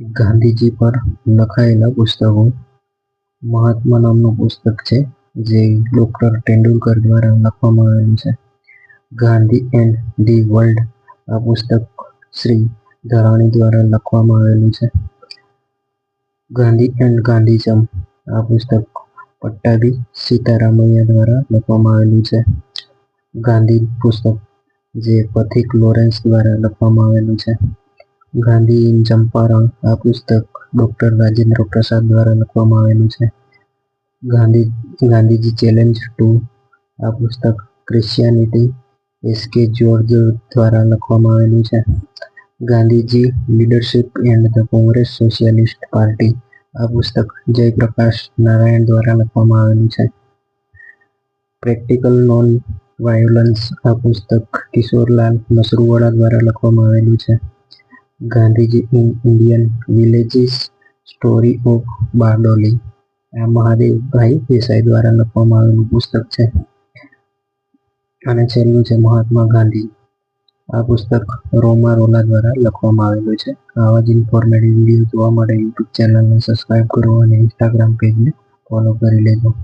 ગાંધીજી પર લખાયેલા પુસ્તકો મહાત્મા નામનું પુસ્તક છે, જે ડોક્ટર તેંડુલકર દ્વારા લખવામાં આવેલું છે. ગાંધી એન્ડ ધી વર્લ્ડ આ પુસ્તક શ્રી ધરાણી દ્વારા લખવામાં આવેલું છે. ગાંધી એન્ડ ગાંધીજમ આ પુસ્તક પટ્ટાભી સીતારામૈયા દ્વારા લખવામાં આવેલું છે. ગાંધી પુસ્તક જે પથિક લોરેન્સ દ્વારા લખવામાં આવેલું છે. ગાંધી ઇન ચંપારણ, આ પુસ્તક ડૉક્ટર રાજેન્દ્ર પ્રસાદ દ્વારા લખવામાં આવેલું છે. ગાંધી, ગાંધીજી ચેલેન્જ ટુ, આ પુસ્તક ક્રિશ્ચિયાનિટી એસકે જ્યોર્જ દ્વારા લખવામાં આવેલું છે. Gandhiji leadership and the Congress Socialist Party, આ પુસ્તક જયપ્રકાશ નારાયણ દ્વારા લખવામાં આવેલું છે. પ્રેક્ટિકલ નોન વાયોલન્સ, આ પુસ્તક કિશોરલાલ મસરૂવાલા દ્વારા લખવામાં આવેલું છે. Gandhiji in Indian villages story of Bardoli આ મહાદેવભાઈ દેસાઈ દ્વારા લખવામાં આવેલું પુસ્તક છે. અને છેલ્લું છે મહાત્મા ગાંધી. આ પુસ્તક રોમા રોલા દ્વારા લખવામાં આવેલું છે. આવા જ ઇન્ફોર્મેટિવ વીડિયો જોવા માટે યુટ્યુબ ચેનલને સબસ્ક્રાઇબ કરો અને ઇન્સ્ટાગ્રામ પેજને ફોલો કરી લેજો.